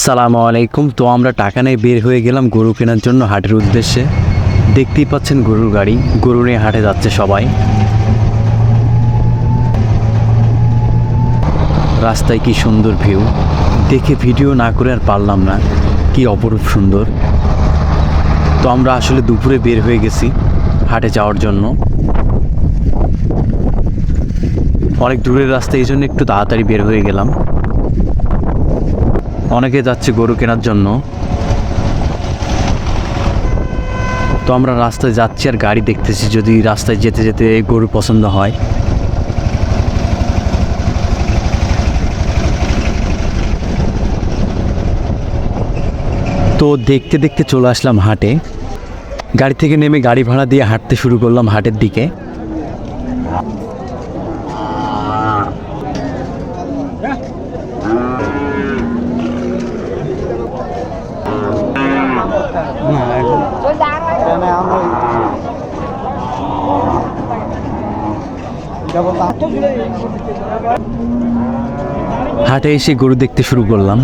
আসসালামু আলাইকুম। তো আমরা টাকা নিয়ে বের হয়ে গেলাম গরু কেনার জন্য হাটের উদ্দেশ্যে। দেখতেই পাচ্ছেন গরুর গাড়ি। গরু নিয়ে হাটে যাচ্ছে সবাই। রাস্তায় কি সুন্দর ভিউ। দেখে ভিডিও না করে আর পারলাম না। কি অপরূপ সুন্দর। তো আমরা আসলে দুপুরে বের হয়ে গেছি হাটে যাওয়ার জন্য। অনেক দূরের রাস্তা, এই জন্য একটু তাড়াতাড়ি বের হয়ে গেলাম। অনেকে যাচ্ছে গরু কেনার জন্য। তো আমরা রাস্তায় যাচ্ছি আর গাড়ি দেখতেছি, যদি রাস্তায় যেতে যেতে গরু পছন্দ হয়। তো দেখতে দেখতে চলে আসলাম হাটে। গাড়ি থেকে নেমে গাড়ি ভাড়া দিয়ে হাঁটতে শুরু করলাম হাটের দিকে। হাটে এসে গরু দেখতে শুরু করলাম।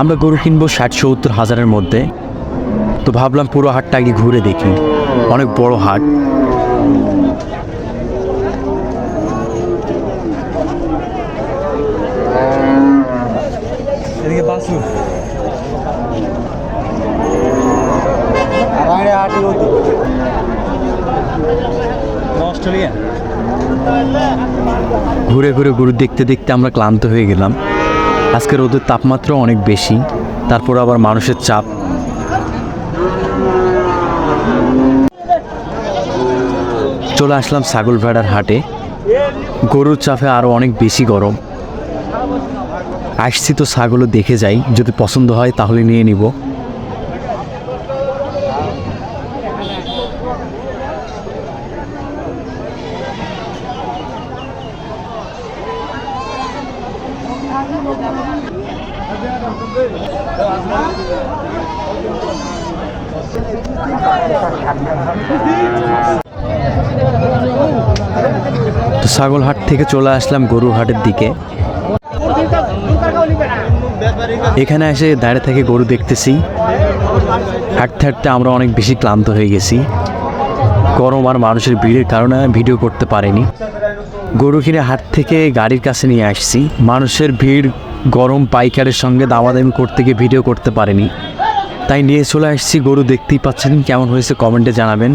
আমরা গরু কিনবো ষাট, সত্তর হাজারের মধ্যে। তো ভাবলাম পুরো হাটটা আগে ঘুরে দেখি। অনেক বড় হাট। এদিকে বাসু অস্ট্রেলিয়া ঘুরে ঘুরে গরু দেখতে দেখতে আমরা ক্লান্ত হয়ে গেলাম। আজকে রোদের তাপমাত্রা অনেক বেশি তারপর আবার মানুষের চাপ। চলে আসলাম ছাগল ভেড়ার হাটে। গরুর চাপে আরও অনেক বেশি গরম। আসছি তো ছাগলও দেখে যাই, যদি পছন্দ হয় তাহলে নিয়ে নিব। তো ছাগল হাট থেকে চলে আসলাম গরুর হাটের দিকে। এখানে এসে দাঁড়িয়ে থেকে গরু দেখতেছি। হাঁটতে হাঁটতে আমরা অনেক বেশি ক্লান্ত হয়ে গেছি। গরম আর মানুষের ভিড়ের কারণে ভিডিও করতে পারিনি। গরু কিনে হাট থেকে গাড়ির কাছে নিয়ে আসছি। মানুষের ভিড়, গরম, পাইকারের সঙ্গে দামাদামি করতে গিয়ে ভিডিও করতে পারিনি। তাই নিয়ে চলে আসছি। গরু দেখতেই পাচ্ছেন, কেমন হয়েছে কমেন্টে জানাবেন।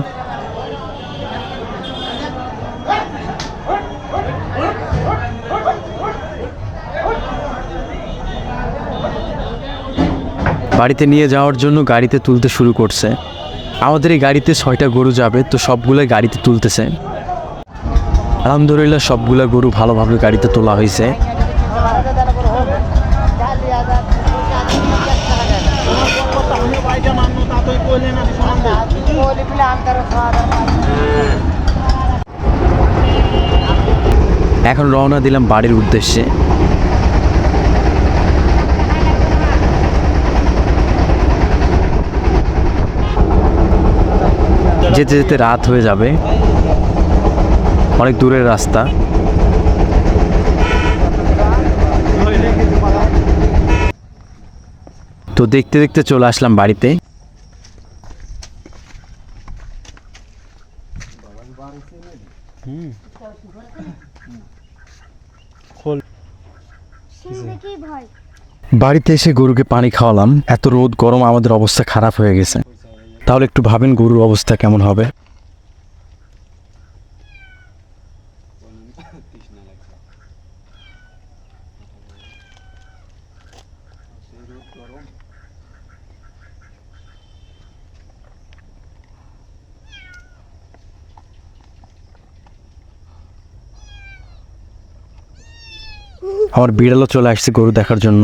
বাড়িতে নিয়ে যাওয়ার জন্য গাড়িতে তুলতে শুরু করছে। আমাদের এই গাড়িতে ছয়টা গরু যাবে, তো সবগুলো গাড়িতে তুলতেছে। আলহামদুলিল্লাহ, সবগুলো গরু ভালোভাবে গাড়িতে তোলা হয়েছে। এখন রওনা দিলাম বাড়ির উদ্দেশ্যে। যেতে যেতে রাত হয়ে যাবে। অনেক দূরের রাস্তা। তো দেখতে দেখতে চলে আসলাম বাড়িতে। বাড়িতে এসে গরুকে পানি খাওয়ালাম। এত রোদ গরম আমাদের অবস্থা খারাপ হয়ে গেছে। তাহলে একটু ভাবেন গরুর অবস্থা কেমন হবে? আমার বিড়ালও চলে আসছে গরু দেখার জন্য।